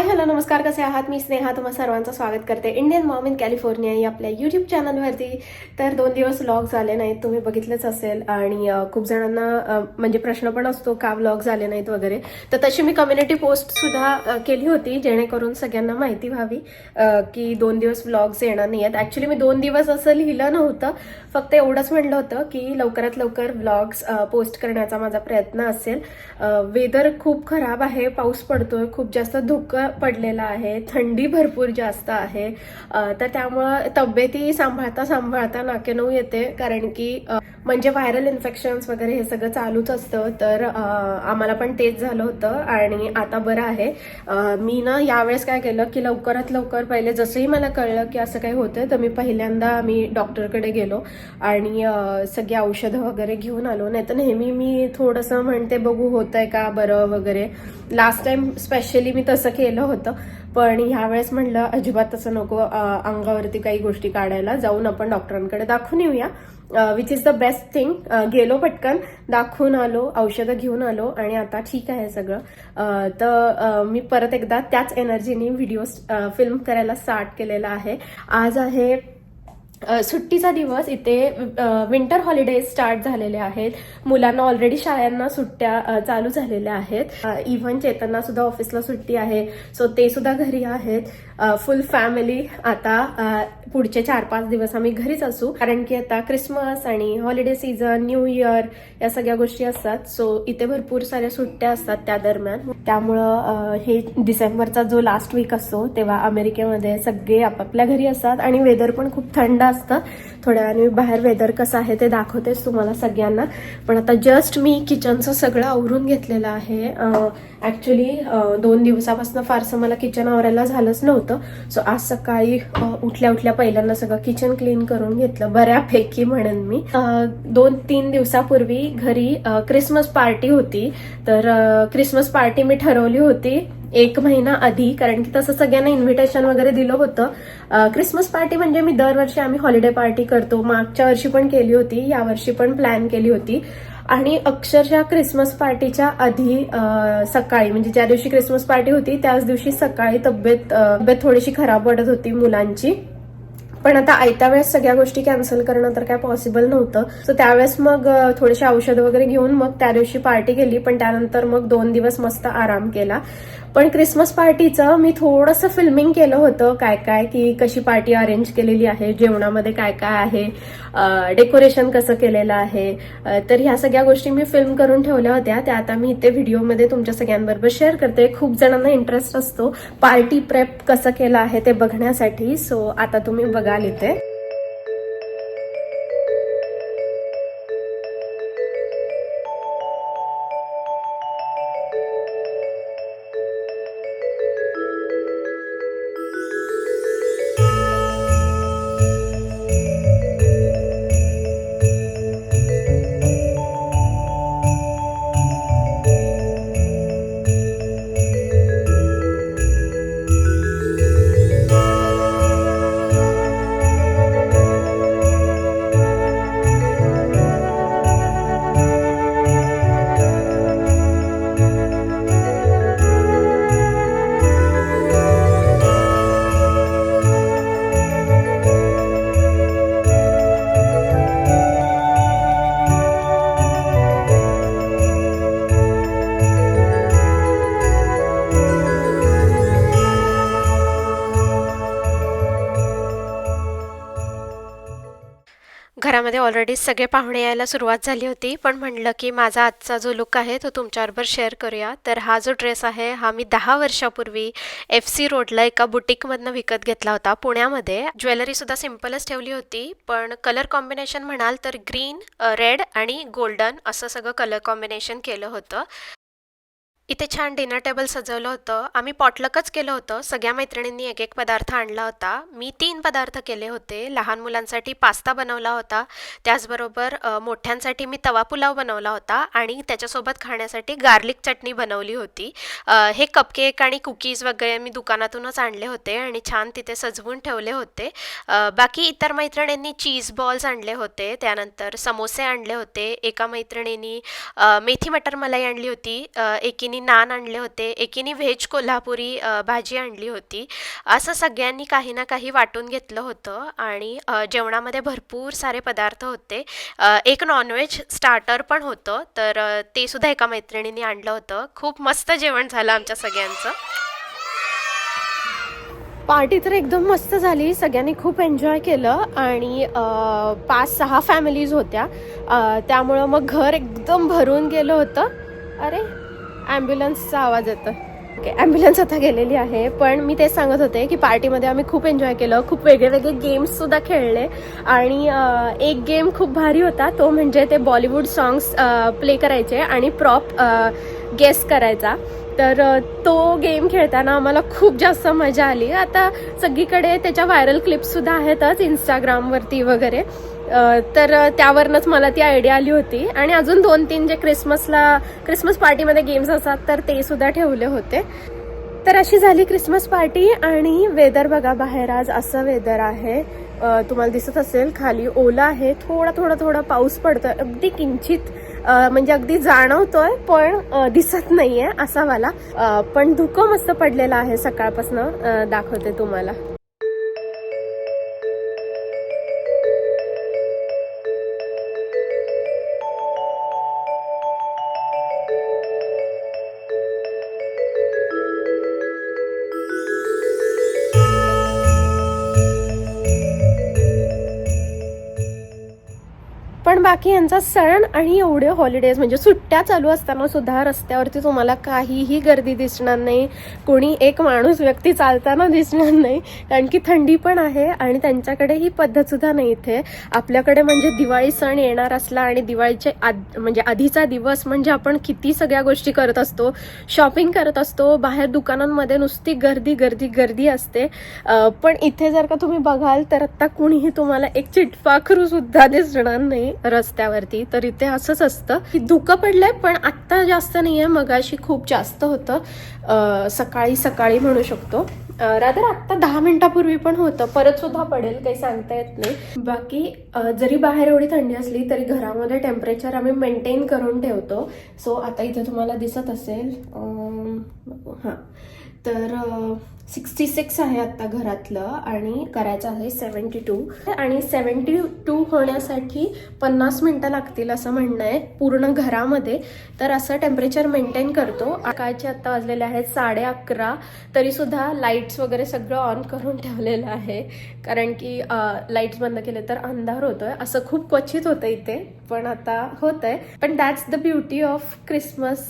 Hello नमस्कार कसे आहात? मी स्नेहा तुम्हा सर्वांचं स्वागत करते. इंडियन मॉम इन कॅलिफोर्निया या आपल्या यूट्यूब चॅनलवरती तर दोन दिवस व्लॉग झाले नाहीत तुम्ही बघितलंच असेल. आणि खूप जणांना म्हणजे प्रश्न पण असतो का व्लॉग झाले नाहीत वगैरे. तर तशी मी कम्युनिटी पोस्ट सुद्धा केली होती जेणेकरून सगळ्यांना माहिती व्हावी की दोन दिवस व्लॉग्स येणार नाही आहेत ॲक्च्युली मी दोन दिवस असं लिहिलं नव्हतं. फक्त एवढंच म्हटलं होतं की लवकरात लवकर व्लॉग्स पोस्ट करण्याचा माझा प्रयत्न असेल. वेदर खूप खराब आहे पाऊस पडतोय खूप जास्त धुकं पडलेला आहे थंडी भरपूर जास्त आहे तर त्यामुळं तब्येती सांभाळता सांभाळता नाकेनऊ येते कारण की म्हणजे व्हायरल इन्फेक्शन्स वगैरे हे सगळं चालूच असतं तर आम्हाला पण तेच झालं होतं आणि आता बरं आहे. मी ना यावेळेस काय केलं की लवकरात लवकर पहिले जसंही मला कळलं की असं काही होतं तर मी पहिल्यांदा मी डॉक्टरकडे गेलो आणि सगळी औषधं वगैरे घेऊन आलो. नाही तर नेहमी मी थोडंसं म्हणते बघू होत आहे का बरं वगैरे. लास्ट टाइम स्पेशली मी तसं केलं होतं. पण ह्यावेळेस म्हणलं अजिबात तसं नको अंगावरती काही गोष्टी काढायला. जाऊन आपण डॉक्टरांकडे दाखवून येऊया. Which is the best thing गेलो पटकन. दाखवून आलो औषधं घेऊन आलो आणि आता ठीक आहे सगळं. तर मी परत एकदा त्याच एनर्जीने व्हिडिओ फिल्म करायला स्टार्ट केलेला आहे. आज आहे सुट्टीचा दिवस इथे विंटर हॉलिडेज स्टार्ट झालेले आहेत. मुलांना ऑलरेडी शाळांना सुट्ट्या चालू झालेल्या आहेत. इव्हन चेतनना सुद्धा ऑफिसला सुट्टी आहे. सो ते सुद्धा घरी आहेत. फुल फॅमिली आता पुढचे चार पाच दिवस आम्ही घरीच असू. कारण की आता क्रिसमस आणि हॉलिडे सीझन न्यू इयर या सगळ्या गोष्टी असतात. सो इथे भरपूर साऱ्या सुट्ट्या असतात त्या दरम्यान. त्यामुळं हे डिसेंबरचा जो लास्ट वीक असतो तेव्हा अमेरिकेमध्ये सगळे आपापल्या घरी असतात. आणि वेदर पण खूप थंड असतं. थोड्या वेळाने मी बाहेर वेदर कसं आहे ते दाखवतेच तुम्हाला सगळ्यांना. पण आता जस्ट मी किचनचं सगळं आवरून घेतलेलं आहे. ॲक्च्युली दोन दिवसापासून फारसं मला किचन आवरायला झालंच नव्हतं. सो आज सकाळी उठल्या उठल्या पहिल्यांदा सगळं किचन क्लीन करून घेतलं बऱ्यापैकी म्हणेन मी. दोन तीन दिवसापूर्वी घरी क्रिसमस पार्टी होती. तर क्रिसमस पार्टी मी ठरवली होती. एक महिना आधी कारण की तसं सगळ्यांना इन्व्हिटेशन वगैरे दिलं होतं. क्रिसमस पार्टी म्हणजे मी दरवर्षी आम्ही हॉलिडे पार्टी करतो. मागच्या वर्षी पण केली होती या वर्षी पण प्लॅन केली होती. आणि अक्षरशः क्रिसमस पार्टीच्या आधी सकाळी म्हणजे ज्या दिवशी क्रिसमस पार्टी होती त्याच दिवशी सकाळी तब्येत तब्येत थोडीशी खराब वाटत होती मुलांची. पण आता आयत्या वेळेस सगळ्या गोष्टी कॅन्सल करणं तर काय पॉसिबल नव्हतं. सो त्यावेळेस मग थोडेसे औषधं वगैरे घेऊन मग त्या दिवशी पार्टी केली. पण त्यानंतर मग दोन दिवस मस्त आराम केला. पण क्रिसमस पार्टीचं मी थोडंसं फिल्मिंग केलं होतं. काय काय की कशी पार्टी अरेंज केलेली आहे जेवणामध्ये काय काय आहे डेकोरेशन कसं केलेलं आहे. तर ह्या सगळ्या गोष्टी मी फिल्म करून ठेवल्या होत्या. त्या आता मी इथे व्हिडिओमध्ये तुमच्या सगळ्यांबरोबर शेअर करते. खूप जणांना इंटरेस्ट असतो. पार्टी प्रेप कसं केलं आहे ते बघण्यासाठी. सो आता तुम्ही बघाल इथे. ऑलरेडी सगळे पाहुणे यायला सुरुवात झाली होती. पण म्हणलं की माझा आजचा जो लुक आहे तो तुमच्याबरोबर शेअर करूया. तर हा जो ड्रेस आहे हा मी दहा वर्षापूर्वी एफ सी रोडला एका बुटीकमधनं विकत घेतला होता पुण्यामध्ये. ज्वेलरीसुद्धा सिम्पलच ठेवली होती पण कलर कॉम्बिनेशन म्हणाल तर ग्रीन रेड uh, आणि गोल्डन असं सगळं कलर कॉम्बिनेशन केलं होतं. इथे छान डिनर टेबल सजवलं होतं. आम्ही पॉटलकच केलं होतं. सगळ्या मैत्रिणींनी एक एक पदार्थ आणला होता. मी तीन पदार्थ केले होते. लहान मुलांसाठी पास्ता बनवला होता. त्याचबरोबर मोठ्यांसाठी मी तवा पुलाव बनवला होता आणि त्याच्यासोबत खाण्यासाठी गार्लिक चटणी बनवली होती. हे कपकेक आणि कुकीज वगैरे मी दुकानातूनच आणले होते आणि छान तिथे सजवून ठेवले होते. बाकी इतर मैत्रिणींनी चीज बॉल्स आणले होते. त्यानंतर समोसे आणले होते. एका मैत्रिणींनी मेथी मटर मलाई आणली होती. एकीने नान आणले होते एकीने व्हेज कोल्हापुरी भाजी आणली होती. असं सगळ्यांनी काही ना काही वाटून घेतलं होतं आणि जेवणामध्ये भरपूर सारे पदार्थ होते. एक नॉनव्हेज स्टार्टर पण होतं तर ते सुद्धा एका मैत्रिणीने आणलं होतं. खूप मस्त जेवण झालं आमच्या सगळ्यांचं. पार्टी तर एकदम मस्त झाली सगळ्यांनी खूप एन्जॉय केलं आणि पाच सहा फॅमिलीज होत्या. त्यामुळं मग घर एकदम भरून गेलं होतं. अरे ॲम्ब्युलन्सचा आवाज येतो ओके ॲम्ब्युलन्स आता गेलेली आहे पण मी तेच सांगत होते की पार्टीमध्ये आम्ही खूप एन्जॉय केलं खूप वेगळे वेगळे गेम्ससुद्धा खेळले. आणि एक गेम खूप भारी होता तो म्हणजे ते बॉलिवूड सॉंग्स प्ले करायचे आणि प्रॉप गेस करायचा. तर तो गेम खेळताना आम्हाला खूप जास्त मजा आली. आता सगळीकडे त्याच्या व्हायरल क्लिप्ससुद्धा आहेतच इंस्टाग्रामवरती वगैरे. तर त्यावरनच त्यावरनंच मला ती आयडिया आली होती. आणि अजून दोन तीन जे क्रिसमसला क्रिसमस पार्टीमध्ये गेम्स असतात तर ते सुद्धा ठेवले होते. तर अशी झाली क्रिसमस पार्टी आणि वेदर बघा बाहेर आज असं वेदर आहे. तुम्हाला दिसत असेल खाली ओला आहे. थोडा थोडा थोडा पाऊस पडतोय. अगदी किंचित म्हणजे अगदी जाणवतोय पण दिसत नाहीये असा वाला. पण धुकं मस्त पडलेलं आहे सकाळपासून. दाखवते तुम्हाला. बाकी यांचा सण आणि एवढे हॉलिडेज म्हणजे सुट्ट्या चालू असताना सुद्धा रस्त्यावरती तुम्हाला काहीही गर्दी दिसणार नाही. कोणी एक माणूस व्यक्ती चालताना दिसणार नाही. कारण की थंडी पण आहे आणि त्यांच्याकडे ही पद्धत सुद्धा नाही इथे. आपल्याकडे म्हणजे दिवाळी सण येणार असला आणि दिवाळीचे आद म्हणजे आधीचा दिवस म्हणजे आपण किती सगळ्या गोष्टी करत असतो. शॉपिंग करत असतो. बाहेर दुकानांमध्ये नुसती गर्दी गर्दी गर्दी असते. पण इथे जर का तुम्ही बघाल तर आता कुणीही तुम्हाला एक चिटपाखरू सुद्धा दिसणार नाही. रस्त्यावरती तर इथे असंच असतं की धुकं पडलंय पण आत्ता जास्त नाहीये. मगाशी खूप जास्त होतं. सकाळी सकाळी म्हणू शकतो. रादर आत्ता दहा मिनिटापूर्वी पण होतं. परत सुद्धा पडेल काही सांगता येत नाही. बाकी जरी बाहेर एवढी थंडी असली तरी घरामध्ये टेम्परेचर आम्ही मेंटेन करून ठेवतो. सो आता इथे तुम्हाला दिसत असेल हां. तर सिक्स्टी सिक्स आहे आत्ता घरातलं आणि करायचं आहे सेवन्टी टू आणि सेवन्टी टू होण्यासाठी पन्नास मिनटं लागतील असं म्हणणं आहे पूर्ण घरामध्ये. तर असं टेम्परेचर मेंटेन करतो. आकाळचे आत्ता वाजलेले आहेत साडे अकरा. तरीसुद्धा लाईट्स वगैरे सगळं ऑन करून ठेवलेलं आहे. कारण की लाईट्स बंद केले तर अंधार होतोय. असं खूप क्वचित होतं इथे. पण आता होत आहे पण that's the beauty of Christmas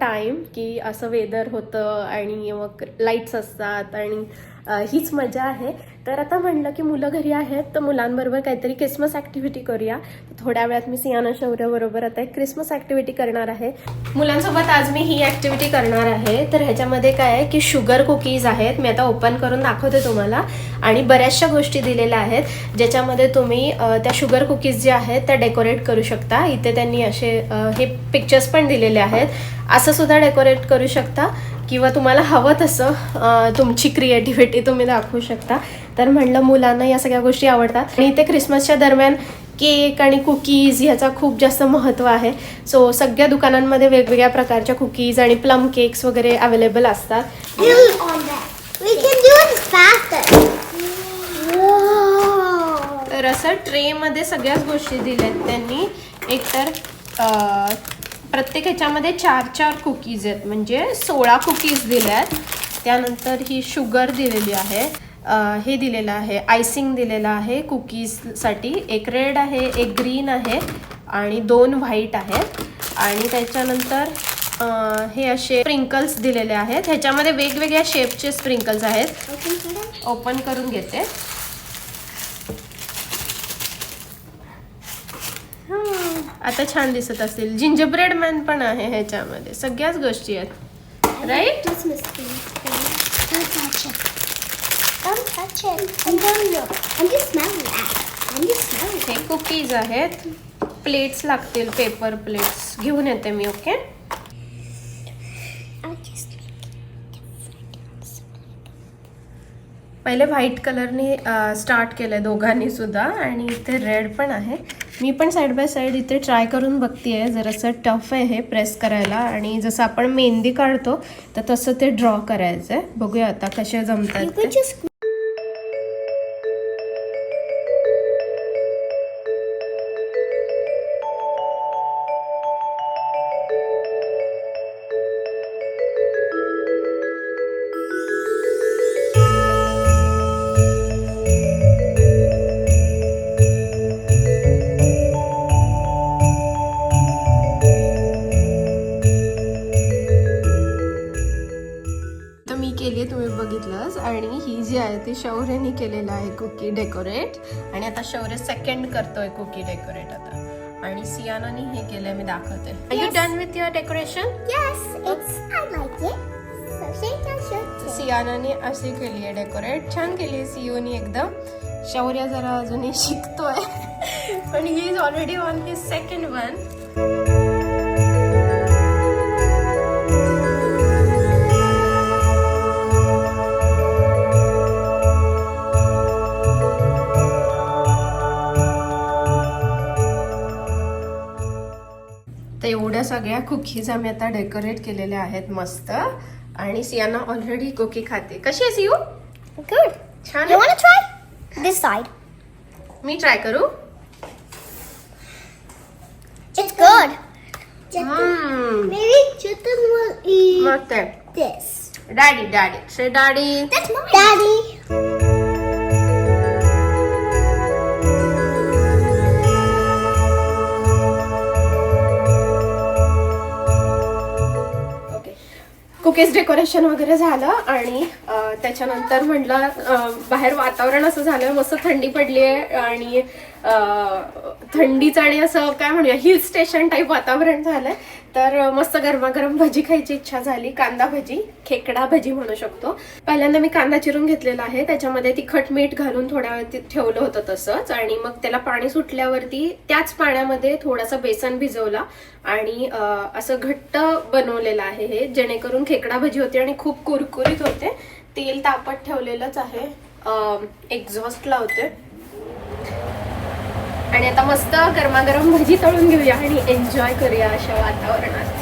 time की असं वेदर होतं आणि मग लाईट्स असतात आणि हीच मजा आहे. तर आता म्हणलं की मुलं घरी आहेत तर मुलांबरोबर काहीतरी क्रिसमस ॲक्टिव्हिटी करूया. थोड्या वेळात मी सियाना शौर्य बरोबर आता एक क्रिसमस ॲक्टिव्हिटी करणार आहे. मुलांसोबत आज मी ही ॲक्टिव्हिटी करणार आहे. तर ह्याच्यामध्ये काय आहे की शुगर कुकीज आहेत. मी आता ओपन करून दाखवते तुम्हाला. आणि बऱ्याचशा गोष्टी दिलेल्या आहेत ज्याच्यामध्ये तुम्ही त्या शुगर कुकीज ज्या आहेत त्या डेकोरेट करू शकता. इथे त्यांनी असे हे पिक्चर्स पण दिलेले आहेत. असं सुद्धा डेकोरेट करू शकता. किंवा तुम्हाला हवं तसं तुमची क्रिएटिव्हिटी तुम्ही दाखवू शकता. तर म्हणलं मुलांना या सगळ्या गोष्टी आवडतात. आणि इथे क्रिसमसच्या दरम्यान केक आणि कुकीज ह्याचा खूप जास्त महत्त्व आहे. सो सगळ्या दुकानांमध्ये वेगवेगळ्या प्रकारच्या कुकीज आणि प्लम केक्स वगैरे अवेलेबल असतात. तर असं ट्रेमध्ये सगळ्याच गोष्टी दिल्यात त्यांनी. एकतर प्रत्येक ह्याच्यामध्ये चार चार कुकीज आहेत. म्हणजे सोळा कुकीज दिल्यात. त्यानंतर ही शुगर दिलेली आहे. हे दिलेलं आहे. आयसिंग दिलेलं आहे कुकीजसाठी एक रेड आहे एक ग्रीन आहे आणि दोन व्हाईट आहेत. आणि त्याच्यानंतर हे असे स्प्रिंकल्स दिलेले आहेत. ह्याच्यामध्ये वेगवेगळ्या शेपचे स्प्रिंकल्स आहेत. ओपन करून घेते. आता छान दिसत असतील जिंजर ब्रेड मॅन पण आहे ह्याच्यामध्ये. सगळ्याच गोष्टी आहेत. राईट. हे कुकीज आहेत. प्लेट्स लागतील पेपर प्लेट्स घेऊन येते मी ओके पहिले व्हाईट कलरने स्टार्ट केलंय दोघांनी सुद्धा. आणि इथे रेड पण आहे. मी पण साईड बाय साईड इथे ट्राय करून बघतीये. जरासं टफ आहे हे प्रेस करायला. आणि जसं आपण मेहंदी काढतो तर तसं ते ड्रॉ करायचं आहे बघूया आता कसे जमतात बघितलंच आणि ही जी आहे ती शौर्यनी केलेलं आहे कुकी डेकोरेट. आणि आता शौर्य सेकंड करतोय कुकी डेकोरेट आता. आणि सियानानी हे केलंय मी दाखवते. Are you. Done with your decoration it. So shake and shake. सियानाने अशी केली आहे डेकोरेट छान केली आहे सिओनी एकदम. शौर्य जरा अजूनही शिकतोय. पण he is already on his second one एवढ्या सगळ्या कुकीज आम्ही आता डेकोरेट केलेल्या आहेत मस्त. आणि सियाना ऑलरेडी कुकी खाते. कशी आहे सियू Good. छान want to try? This side? मी ट्राय करू? Will eat मस्त आहे. this. Daddy daddy say daddy That's mine. Daddy. Cookies decoration वगैरे झालं आणि त्याच्यानंतर म्हटलं बाहेर वातावरण असं झालं मस्त थंडी पडली आहे आणि थंडीचं आणि असं काय म्हणूया हिल स्टेशन टाईप वातावरण झालंय. तर मस्त गरमागरम भजी खायची इच्छा झाली. कांदा भजी खेकडा भजी म्हणू शकतो. पहिल्यांदा मी कांदा चिरून घेतलेला आहे. त्याच्यामध्ये तिखट मीठ घालून थोड्या वेळ ठेवलं होतं तसंच आणि मग त्याला पाणी सुटल्यावरती त्याच पाण्यामध्ये थोडासा बेसन भिजवला आणि असं घट्ट बनवलेलं आहे हे जेणेकरून खेकडा भजी होती आणि खूप कुरकुरीत होते. तेल तापत ठेवलेलंच आहे. एक्झॉस्ट लावते आणि आता मस्त गरमागरम भजी तळून घेऊया आणि एन्जॉय करूया अशा वातावरणात.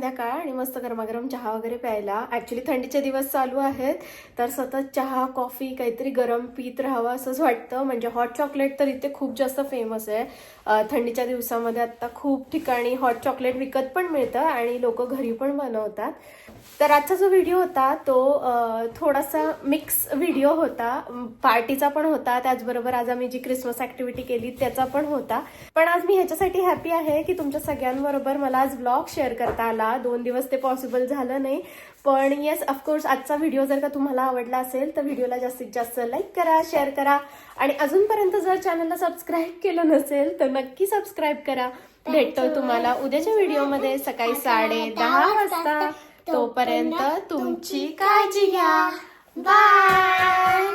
संध्याकाळ आणि मस्त गरमागरम चहा वगैरे प्यायला. ॲक्च्युली थंडीचे दिवस चालू आहेत तर सतत चहा कॉफी काहीतरी गरम पीत राहावं असंच वाटतं. म्हणजे हॉट चॉकलेट तर इथे खूप जास्त फेमस आहे. थंडीच्या दिवसामध्ये आत्ता खूप ठिकाणी हॉट चॉकलेट विकत पण मिळतं आणि लोक घरी पण बनवतात. तर आजचा जो व्हिडिओ होता तो थोडासा मिक्स व्हिडिओ होता. पार्टीचा पण होता. त्याचबरोबर आज आम्ही जी क्रिसमस ऍक्टिव्हिटी केली त्याचा पण होता. पण आज मी ह्याच्यासाठी हॅपी आहे की तुमच्या सगळ्यांबरोबर मला आज ब्लॉग शेअर करता आला. दोन दिवस ते पॉसिबल झालं नाही. पण येस ऑफकोर्स आजचा व्हिडिओ जर का तुम्हाला आवडला असेल तर व्हिडिओला जास्तीत जास्त लाईक करा शेअर करा. आणि अजूनपर्यंत जर चॅनलला सबस्क्राईब केलं नसेल तर नक्की सबस्क्राईब करा. भेटतो तुम्हाला उद्याच्या व्हिडिओमध्ये सकाळी साडे दहा वाजता. तोपर्यंत तुमची काळजी घ्या. बाय